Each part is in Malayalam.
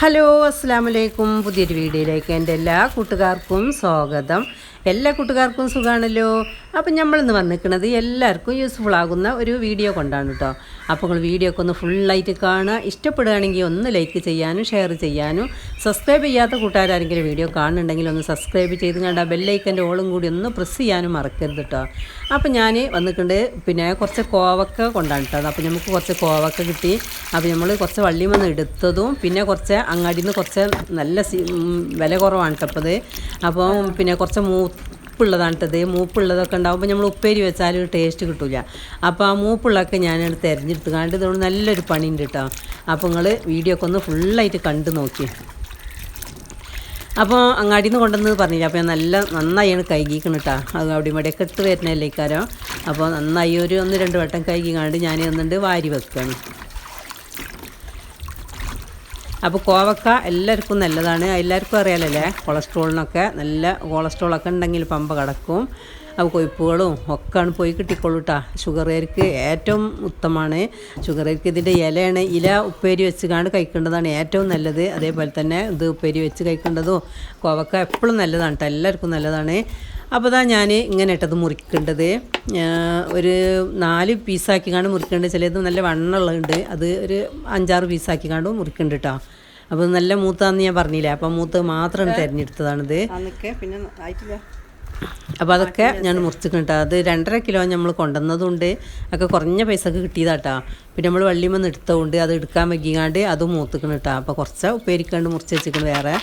ഹലോ അസ്സാം വലൈക്കും പുതിയൊരു വീഡിയോയിലേക്ക് എന്റെ എല്ലാ കൂട്ടുകാർക്കും സ്വാഗതം. എല്ലാ കൂട്ടുകാർക്കും സുഖമാണല്ലോ അപ്പം നമ്മളിന്ന് വന്നിരിക്കുന്നത് എല്ലാവർക്കും യൂസ്ഫുൾ ആകുന്ന ഒരു വീഡിയോ കൊണ്ടാണ് കേട്ടോ അപ്പോൾ നിങ്ങൾ വീഡിയോ ഒക്കെ ഒന്ന് ഫുള്ളായിട്ട് കാണുക. ഇഷ്ടപ്പെടുകയാണെങ്കിൽ ഒന്ന് ലൈക്ക് ചെയ്യാനും ഷെയർ ചെയ്യാനും. സബ്സ്ക്രൈബ് ചെയ്യാത്ത കൂട്ടുകാരെങ്കിലും വീഡിയോ കാണുന്നുണ്ടെങ്കിൽ ഒന്ന് സബ്സ്ക്രൈബ് ചെയ്ത് കണ്ട ബെല്ലൈക്കന്റെ ഓളും കൂടി ഒന്ന് പ്രസ് ചെയ്യാനും മറക്കരുത് കേട്ടോ അപ്പം ഞാൻ വന്നിട്ടുണ്ട് പിന്നെ കുറച്ച് കോവക്ക കൊണ്ടാണ് കേട്ടോ അപ്പോൾ നമുക്ക് കുറച്ച് കോവക്ക കിട്ടി. അപ്പോൾ നമ്മൾ കുറച്ച് വള്ളിയിൽ വന്ന് എടുത്തതും പിന്നെ കുറച്ച് അങ്ങാടിയിൽ നിന്ന് കുറച്ച് നല്ല വില കുറവാണ് കേട്ടോ അപ്പോൾ പിന്നെ കുറച്ച് മൂപ്പുള്ളതാണ് കേട്ടത് മൂപ്പുള്ളതൊക്കെ ഉണ്ടാകുമ്പോൾ നമ്മൾ ഉപ്പേരി വെച്ചാൽ ഒരു ടേസ്റ്റ് കിട്ടില്ല അപ്പോൾ ആ മൂപ്പുള്ളതൊക്കെ ഞാനത് തിരഞ്ഞെടുത്ത് കണ്ട് ഇതുകൊണ്ട് നല്ലൊരു പണിയുണ്ട് കേട്ടോ അപ്പോൾ നിങ്ങൾ വീഡിയോ ഒക്കെ ഒന്ന് ഫുള്ളായിട്ട് കണ്ടു നോക്കി. അപ്പോൾ അങ്ങാടിയിൽ നിന്ന് കൊണ്ടുവന്ന് പറഞ്ഞില്ല? അപ്പോൾ ഞാൻ നല്ല നന്നായാണ് കൈകിക്കണം കേട്ടോ അത് അവിടെ ഇവിടെയൊക്കെ ഇട്ട് വരുന്നതല്ലേ ഇക്കാരം അപ്പോൾ നന്നായി ഒരു ഒന്ന് രണ്ട് വട്ടം കൈകി കണ്ട് ഞാൻ എന്നിട്ട് വാരി വെക്കുകയാണ് അപ്പോൾ കോവക്ക എല്ലാവർക്കും നല്ലതാണ്. എല്ലാവർക്കും അറിയാലല്ലേ? കൊളസ്ട്രോളിനൊക്കെ നല്ല കൊളസ്ട്രോളൊക്കെ ഉണ്ടെങ്കിൽ പമ്പ കിടക്കും. അപ്പോൾ കൊയ്പ്പുകളും ഒക്കെയാണ് പോയി കിട്ടിക്കോളൂ കേട്ടോ ഷുഗറുകാർക്ക് ഏറ്റവും ഉത്തമമാണ് ഷുഗറേർക്ക് ഇതിന്റെ ഇലയാണ്. ഇല ഉപ്പേരി വെച്ച് കാണ്ട് കഴിക്കേണ്ടതാണ് ഏറ്റവും നല്ലത്. അതേപോലെ തന്നെ ഇത് ഉപ്പേരി വെച്ച് കഴിക്കേണ്ടതും കോവക്ക എപ്പോഴും നല്ലതാണ് കേട്ടോ എല്ലാവർക്കും നല്ലതാണ്. അപ്പോൾ ഇതാ ഞാൻ ഇങ്ങനെ ഇട്ടത് മുറിക്കേണ്ടത്. ഒരു നാല് പീസാക്കി കാണും മുറിക്കേണ്ടത്. ചിലത് നല്ല വണ്ണമുള്ളതുണ്ട് അത് ഒരു അഞ്ചാറ് പീസാക്കി കാണും മുറിക്കുന്നുണ്ട് കേട്ടോ അപ്പോൾ നല്ല മൂത്താന്ന് ഞാൻ പറഞ്ഞില്ല? അപ്പം മൂത്ത് മാത്രം തിരഞ്ഞെടുത്തതാണിത്. പിന്നെ ആയിട്ടില്ല. അപ്പോൾ അതൊക്കെ ഞാൻ മുറിച്ചിട്ടുണ്ട് അത് രണ്ടര കിലോ നമ്മൾ കൊണ്ടുവന്നതുകൊണ്ട് ഒക്കെ കുറഞ്ഞ പൈസക്ക് കിട്ടിയതാട്ടാ പിന്നെ നമ്മൾ വള്ളിമന്ന് എടുത്തതുകൊണ്ട് അത് എടുക്കാൻ വൈകിക്കാണ്ട് അത് മൂത്തിക്കണം കേട്ടോ അപ്പോൾ കുറച്ച് ഉപ്പേരിക്കാണ്ട് മുറിച്ച് വെച്ചിരിക്കണം വേറെ.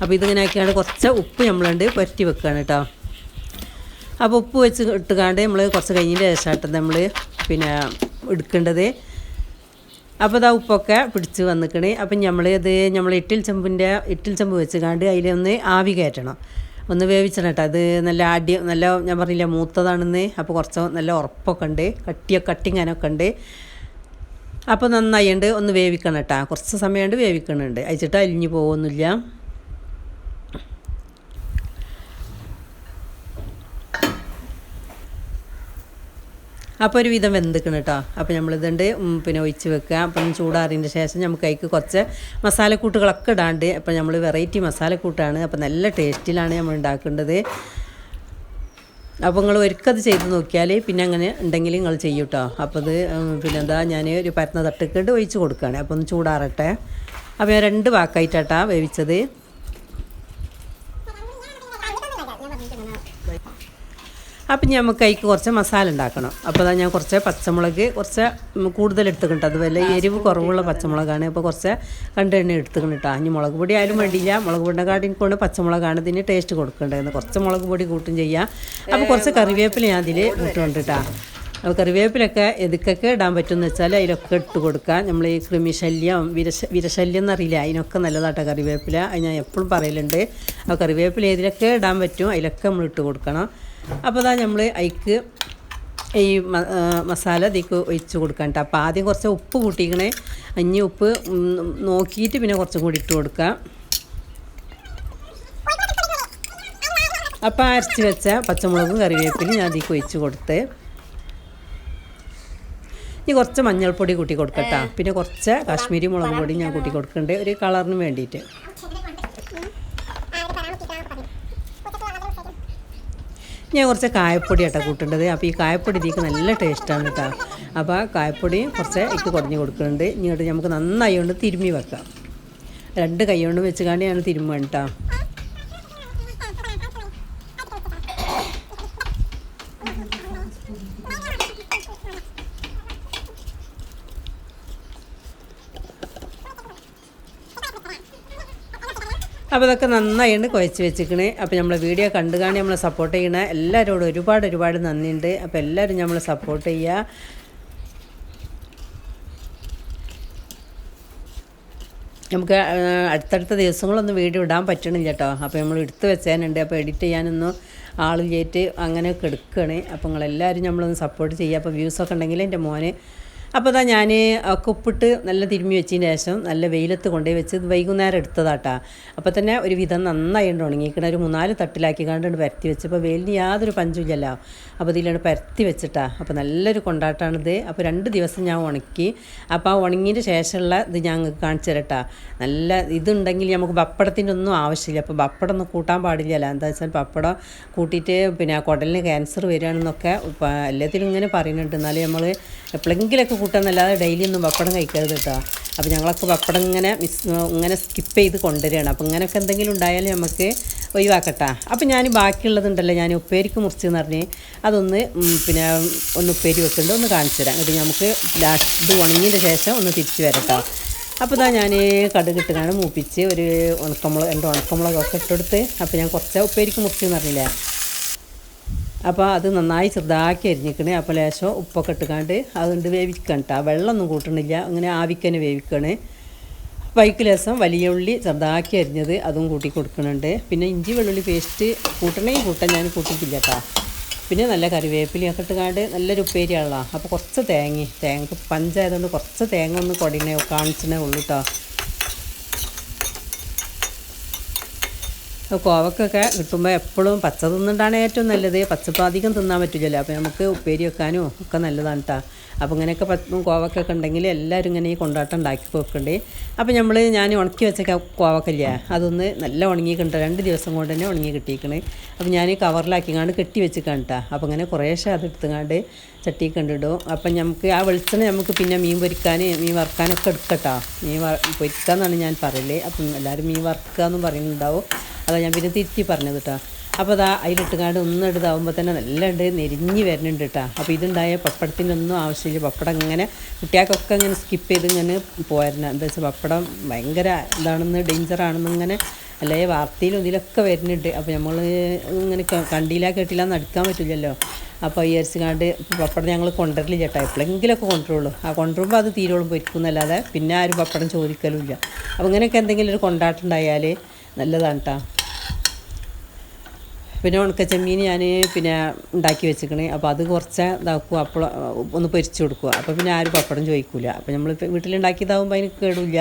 അപ്പോൾ ഇതിങ്ങനെ ആക്കിയാണ്ട് കുറച്ച് ഉപ്പ് നമ്മളുണ്ട് പറ്റി വെക്കുകയാണ് കേട്ടോ അപ്പോൾ ഉപ്പ് വെച്ച് ഇട്ടുകാണ്ട് നമ്മൾ കുറച്ച് കഴിഞ്ഞതിന്റെ ശേഷമായിട്ട് നമ്മൾ പിന്നെ എടുക്കേണ്ടത്. അപ്പോൾ ഇതാ ഉപ്പൊക്കെ പിടിച്ച് വന്നിക്കണ്. അപ്പം നമ്മൾ ഇത് നമ്മൾ ഇട്ടിൽ ചെമ്പിന്റെ ഇട്ടിൽ ചെമ്പ് വെച്ച് കാണ്ട് അതിലൊന്ന് ആവി കയറ്റണം. ഒന്ന് വേവിച്ചണം കേട്ടോ അത് നല്ല ആടി നല്ല ഞാൻ പറഞ്ഞില്ല മൂത്തതാണെന്ന്. അപ്പോൾ കുറച്ച് നല്ല ഉറപ്പൊക്കെ ഉണ്ട്. കട്ടിയ കട്ടിങ്ങാനൊക്കെ ഉണ്ട്. അപ്പോൾ നന്നായി ഉണ്ട് ഒന്ന് വേവിക്കണം കേട്ടോ കുറച്ച് സമയമുണ്ട് വേവിക്കണുണ്ട്. അയച്ചിട്ട് അലിഞ്ഞു പോകുന്നില്ല അപ്പോൾ ഒരു വിധം വെന്തിക്കണം കേട്ടോ അപ്പോൾ നമ്മളിതുണ്ട് പിന്നെ ഒഴിച്ച് വെക്കുക അപ്പം ചൂടാറിയതിന്റെ ശേഷം നമുക്ക് അതിക്ക് കുറച്ച് മസാലക്കൂട്ടുകളൊക്കെ ഇടാണ്ട് അപ്പോൾ നമ്മൾ വെറൈറ്റി മസാലക്കൂട്ടാണ്. അപ്പോൾ നല്ല ടേസ്റ്റിലാണ് നമ്മൾ ഉണ്ടാക്കേണ്ടത് അപ്പോൾ നിങ്ങൾ ഒരിക്കത് ചെയ്ത് നോക്കിയാൽ പിന്നെ അങ്ങനെ ഉണ്ടെങ്കിൽ നിങ്ങൾ ചെയ്യൂ കേട്ടോ അപ്പോൾ അത് പിന്നെ എന്താ ഞാൻ ഒരു പരന്ന തട്ടിക്കിട്ട് ഒഴിച്ച് കൊടുക്കുകയാണ് അപ്പോൾ ഒന്ന് ചൂടാറട്ടെ. അപ്പോൾ ഞാൻ രണ്ട് വാക്കായിട്ടാട്ടാ വേവിച്ചത്. അപ്പം നമുക്ക് അതിക്ക് കുറച്ച് മസാല ഉണ്ടാക്കണം. അപ്പോൾ അതാ ഞാൻ കുറച്ച് പച്ചമുളക് കുറച്ച് കൂടുതൽ എടുത്തുകൊണ്ട് അതുപോലെ എരിവ് കുറവുള്ള പച്ചമുളകാണ്. അപ്പോൾ കുറച്ച് കണ്ടെണ്ണ എടുത്തുകൊണ്ട് കേട്ടോ ഇനി മുളക് പൊടി ആയാലും വേണ്ടിയില്ല. മുളക് പൊടിയുടെ കാട്ടി കൊണ്ട് പച്ചമുളകാണ് ഇതിന് ടേസ്റ്റ് കൊടുക്കേണ്ടത് കുറച്ച് മുളക് പൊടി കൂട്ടും ചെയ്യാം. അപ്പോൾ കുറച്ച് കറിവേപ്പില ഞാൻ അതിൽ ഇട്ടുകൊണ്ട് കേട്ടോ അപ്പോൾ കറിവേപ്പിലൊക്കെ എതുക്കൊക്കെ ഇടാൻ പറ്റുമെന്ന് വെച്ചാൽ അതിലൊക്കെ ഇട്ട് കൊടുക്കാം. നമ്മൾ ഈ കൃമിശല്യം വിരശ വിരശല്യം എന്നറിയില്ല? അതിനൊക്കെ നല്ലതാട്ടോ കറിവേപ്പില. അത് ഞാൻ എപ്പോഴും പറയലുണ്ട്. അപ്പോൾ കറിവേപ്പില ഏതിലൊക്കെ ഇടാൻ പറ്റും അതിലൊക്കെ നമ്മൾ ഇട്ട് കൊടുക്കണം. അപ്പോൾ അതാ നമ്മൾ അതിക്ക് ഈ മസാല ഇതിക്ക് ഒഴിച്ച് കൊടുക്കാൻ കേട്ടോ അപ്പോൾ ആദ്യം കുറച്ച് ഉപ്പ് കൂട്ടിക്കണേ. അഞ്ഞ് ഉപ്പ് നോക്കിയിട്ട് പിന്നെ കുറച്ചും കൂടി ഇട്ട് കൊടുക്കാം. അപ്പോൾ അരച്ച് വെച്ച പച്ചമുളകും കറിവേപ്പിലും ഞാൻ അതിക്ക് ഒഴിച്ച് കൊടുത്ത്. ഇനി കുറച്ച് മഞ്ഞൾപ്പൊടി കൂട്ടി കൊടുക്കട്ടോ പിന്നെ കുറച്ച് കാശ്മീരി മുളക് പൊടി ഞാൻ കൂട്ടി കൊടുക്കുന്നുണ്ട് ഒരു കളറിന് വേണ്ടിയിട്ട്. ഞാൻ കുറച്ച് കായപ്പൊടി ആട്ടോ കൂട്ടേണ്ടത്. അപ്പോൾ ഈ കായപ്പൊടി ഇതിക്ക് നല്ല ടേസ്റ്റാണ് കേട്ടോ. അപ്പോൾ ആ കായപ്പൊടി കുറച്ച് എനിക്ക് കുറഞ്ഞ് കൊടുക്കുന്നുണ്ട്. ഇങ്ങോട്ട് നമുക്ക് നന്നായി കൊണ്ട് തിരുമ്മി വെക്കാം. രണ്ട് കൈ കൊണ്ട് വെച്ച് ഞാൻ തിരുമ്മാണ് കേട്ടോ. അപ്പോൾ ഇതൊക്കെ നന്നായിട്ട് കുഴച്ച് വെച്ചിക്കണേ അപ്പോൾ നമ്മൾ വീഡിയോ കണ്ടു കാണി നമ്മളെ സപ്പോർട്ട് ചെയ്യണ എല്ലാവരോടും ഒരുപാട് ഒരുപാട് നന്ദിയുണ്ട്. അപ്പോൾ എല്ലാവരും നമ്മൾ സപ്പോർട്ട് ചെയ്യുക നമുക്ക് അടുത്തടുത്ത ദിവസങ്ങളൊന്നും വീഡിയോ ഇടാൻ പറ്റണില്ല കേട്ടോ അപ്പോൾ നമ്മൾ എടുത്ത് വെച്ചാനുണ്ട്. അപ്പോൾ എഡിറ്റ് ചെയ്യാനൊന്നും ആളില്ലേറ്റ് അങ്ങനെയൊക്കെ എടുക്കണേ. അപ്പോൾ നിങ്ങളെല്ലാവരും നമ്മളൊന്ന് സപ്പോർട്ട് ചെയ്യുക അപ്പോൾ വ്യൂസൊക്കെ ഉണ്ടെങ്കിൽ എന്റെ മോന് അപ്പോൾ അതാ ഞാൻ കൊപ്പിട്ട് നല്ല തിരുമ്മി വെച്ചതിന് ശേഷം നല്ല വെയിലത്ത് കൊണ്ടുപോയി വെച്ച് വൈകുന്നേരം എടുത്തതാട്ടാ. അപ്പോൾ തന്നെ ഒരു വിധം നന്നായിട്ട് ഉണങ്ങിക്കണ. ഒരു മൂന്നാൽ തട്ടിലാക്കി കണ്ടുകൊണ്ട് പരത്തി വെച്ചപ്പോൾ വെയിലിന് യാതൊരു പഞ്ചുമില്ലല്ലോ. അപ്പോൾ ഇതിലാണ് പരത്തി വെച്ചിട്ടാ. അപ്പോൾ നല്ലൊരു കൊണ്ടാട്ടാണിത്. അപ്പോൾ രണ്ട് ദിവസം ഞാൻ ഉണക്കി. അപ്പോൾ ആ ഉണങ്ങിയതിന് ശേഷമുള്ള ഇത് ഞാൻ കാണിച്ചു തരട്ടാ. നല്ല ഇതുണ്ടെങ്കിൽ നമുക്ക് പപ്പടത്തിന്റെ ഒന്നും ആവശ്യമില്ല. അപ്പോൾ പപ്പടം ഒന്നും കൂട്ടാൻ പാടില്ലല്ലോ. എന്താ വെച്ചാൽ പപ്പടം കൂട്ടിയിട്ട് പിന്നെ കുടലിന് ക്യാൻസർ വരികയാണെന്നൊക്കെ എല്ലാത്തിലും ഇങ്ങനെ പറയുന്നുണ്ട്. എന്നാലും നമ്മൾ എപ്പോഴെങ്കിലൊക്കെ കൂട്ടാന്നല്ലാതെ ഡെയിലി ഒന്നും പപ്പടം കഴിക്കരുത് കേട്ടോ അപ്പോൾ ഞങ്ങളൊക്കെ പപ്പടം ഇങ്ങനെ മിസ് ഇങ്ങനെ സ്കിപ്പ് ചെയ്ത് കൊണ്ടുവരികയാണ്. അപ്പോൾ ഇങ്ങനെയൊക്കെ എന്തെങ്കിലും ഉണ്ടായാലും നമുക്ക് ഒഴിവാക്കട്ടാ. അപ്പോൾ ഞാൻ ബാക്കിയുള്ളതുണ്ടല്ലോ ഞാൻ ഉപ്പേരിക്ക് മുറിച്ചെന്ന് പറഞ്ഞ് അതൊന്ന് പിന്നെ ഒന്ന് ഉപ്പേരി വെക്കുന്നുണ്ട് ഒന്ന് കാണിച്ചു തരാം. എന്നിട്ട് നമുക്ക് ലാസ്റ്റ് ഇത് ഉണങ്ങിയതിന് ശേഷം ഒന്ന് തിരിച്ചു വരട്ടോ. അപ്പോൾ ഇതാ ഞാൻ കടുകിട്ടുകാണ് മൂപ്പിച്ച് ഒരു ഉണക്കമുളക് രണ്ട് ഉണക്കമുളകൊക്കെ ഇട്ടെടുത്ത് അപ്പോൾ ഞാൻ കുറച്ച് ഉപ്പേരിക്ക് മുറിച്ചെന്ന് പറഞ്ഞില്ലേ അപ്പോൾ അത് നന്നായി ചെറുതാക്കി അരിഞ്ഞിക്കണേ. അപ്പോൾ ലേശം ഉപ്പൊക്കെ ഇട്ടുകാണ്ട് അതുകൊണ്ട് വേവിക്കണം കേട്ടോ വെള്ളമൊന്നും കൂട്ടണില്ല. അങ്ങനെ ആവിക്കനെ വേവിക്കണേ. വൈക്ക് ലേസം വലിയ ഉള്ളി ചെറുതാക്കി അരിഞ്ഞത് അതും കൂട്ടി കൊടുക്കുന്നുണ്ട് പിന്നെ ഇഞ്ചി വെള്ളുള്ളി പേസ്റ്റ് കൂട്ടണേ കൂട്ടാൻ ഞാൻ കൂട്ടിക്കില്ല കേട്ടോ പിന്നെ നല്ല കറിവേപ്പിലയൊക്കെ ഇട്ടുകാണ്ട് നല്ലൊരു ഉപ്പേരിയാണല്ലോ അപ്പോൾ കുറച്ച് തേങ്ങ തേങ്ങ പഞ്ചായതുകൊണ്ട് കുറച്ച് തേങ്ങ ഒന്ന് കൊടിനെ കാണിച്ചേ ഉള്ളൂ കേട്ടോ കോവക്കൊക്കെ കിട്ടുമ്പോൾ എപ്പോഴും പച്ച തിന്നിട്ടാണ് ഏറ്റവും നല്ലത്. പച്ചപ്പം അധികം തിന്നാൻ പറ്റില്ലല്ലോ അപ്പോൾ നമുക്ക് ഉപ്പേരി വെക്കാനും ഒക്കെ നല്ലതാണ് കേട്ടോ അപ്പോൾ ഇങ്ങനെയൊക്കെ കോവക്കൊക്കെ ഉണ്ടെങ്കിൽ എല്ലാവരും ഇങ്ങനെ ഈ കൊണ്ടാട്ടം ഉണ്ടാക്കി വെക്കണ്ടേ അപ്പോൾ നമ്മൾ ഞാൻ ഉണക്കി വെച്ച കോവക്കല്ല അതൊന്ന് നല്ല ഉണങ്ങി കിട്ടും രണ്ട് ദിവസം കൊണ്ട് തന്നെ ഉണങ്ങി കിട്ടിയിരിക്കണ് അപ്പോൾ ഞാൻ കവറിലാക്കിങ്ങാണ്ട് കെട്ടി വെച്ചിക്കാണ് കേട്ടോ അപ്പോൾ അങ്ങനെ കുറേശ്ശെ അത് എടുത്തുങ്ങാണ്ട് ചട്ടി കണ്ടിടും അപ്പം നമുക്ക് ആ വെളിച്ചെണ്ണ നമുക്ക് പിന്നെ മീൻ പൊരിക്കാൻ മീൻ വറുക്കാനൊക്കെ എടുക്കട്ടോ. മീൻ വ പൊരിക്കാന്നാണ് ഞാൻ പറയൽ. അപ്പം എല്ലാവരും മീൻ വറുക്കുക എന്നും പറയുന്നുണ്ടാവും. അതാ ഞാൻ പിന്നെ തിരുത്തി പറഞ്ഞത് കേട്ടോ അപ്പോൾ അതാ അതിലിട്ടുകാണ്ട് ഒന്നെടുത്താവുമ്പോൾ തന്നെ നല്ല ഉണ്ട് നെരിഞ്ഞ് വരുന്നുണ്ട് കേട്ടോ അപ്പോൾ ഇതുണ്ടായ പപ്പടത്തിന്റെ ഒന്നും ആവശ്യമില്ല. പപ്പടം ഇങ്ങനെ കുട്ടികൾക്കൊക്കെ ഇങ്ങനെ സ്കിപ്പ് ചെയ്ത് ഇങ്ങനെ പോയിരുന്നു എന്താ വെച്ചാൽ പപ്പടം ഭയങ്കര ഇതാണെന്ന് ഡേഞ്ചറാണെന്ന് ഇങ്ങനെ അല്ലേ വാർത്തയിലും ഇതിലൊക്കെ വരുന്നുണ്ട്. അപ്പോൾ നമ്മൾ ഇങ്ങനെ കണ്ടില്ല കേട്ടില്ല എന്ന് അടുക്കാൻ പറ്റില്ലല്ലോ അപ്പോൾ ഈ അരിച്ചുകാണ്ട് പപ്പടം ഞങ്ങൾ കൊണ്ടുവരില്ല ചേട്ടാ എപ്പോഴെങ്കിലുമൊക്കെ കൊണ്ടുവരുള്ളൂ. ആ കൊണ്ടുവരുമ്പോൾ അത് തീരോളം പൊരിക്കുന്നല്ലാതെ പിന്നെ ആരും പപ്പടം ചോദിക്കലുമില്ല അപ്പോൾ ഇങ്ങനെയൊക്കെ എന്തെങ്കിലും ഒരു കൊണ്ടാട്ടുണ്ടായാൽ നല്ലതാണ് കേട്ടോ പിന്നെ ഉണക്ക ചെമ്മീൻ ഞാൻ പിന്നെ ഉണ്ടാക്കി വെച്ചിക്കണേ. അപ്പോൾ അത് കുറച്ച് ഇതാക്കുക അപ്പോൾ ഒന്ന് പൊരിച്ച് കൊടുക്കുക അപ്പോൾ പിന്നെ ആരും പപ്പടം ചോദിക്കില്ല അപ്പോൾ നമ്മൾ വീട്ടിലുണ്ടാക്കിയതാകുമ്പോൾ അതിന് കേടില്ല.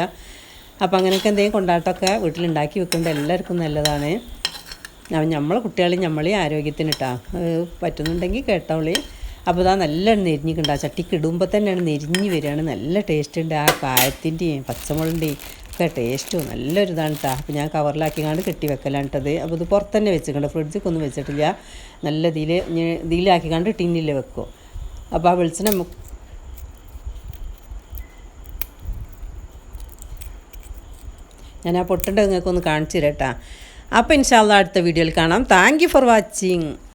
അപ്പോൾ അങ്ങനെയൊക്കെ എന്തെങ്കിലും കൊണ്ടാട്ടമൊക്കെ വീട്ടിലുണ്ടാക്കി വെക്കുന്നത് എല്ലാവർക്കും നല്ലതാണ്. നമ്മളെ കുട്ടികളെ നമ്മളെ ആരോഗ്യത്തിന് ഇട്ടാ പറ്റുന്നുണ്ടെങ്കിൽ കേട്ടോളി. അപ്പോൾ ഇതാ നല്ല നെരിഞ്ഞിട്ടുണ്ട് ആ ചട്ടിക്ക് ഇടുമ്പോൾ തന്നെയാണ് നെരിഞ്ഞ് വരികയാണ്. നല്ല ടേസ്റ്റ് ഉണ്ട്. ആ കായത്തിന്റെയും പച്ചമുളകിന്റെയും ഒക്കെ ടേസ്റ്റും നല്ലൊരു ഇതാണ് കേട്ടോ അപ്പോൾ ഞാൻ കവറിലാക്കി കണ്ട് കെട്ടി വെക്കലാണ് കേട്ടത് അപ്പോൾ ഇത് പുറത്ത് തന്നെ വെച്ചിട്ടുണ്ട് ഫ്രിഡ്ജിക്കൊന്നും വെച്ചിട്ടില്ല. നല്ല ഇതിൽ കണ്ട് ടിന്നിൽ വെക്കും. അപ്പോൾ ആ വെളിച്ചെണ്ണ ഞാൻ ആ പൊട്ടേണ്ടത് നിങ്ങൾക്കൊന്ന് കാണിച്ചു തരാം കേട്ടോ അപ്പോൾ ഇൻഷാല്ല അടുത്ത വീഡിയോയിൽ കാണാം. Thank for watching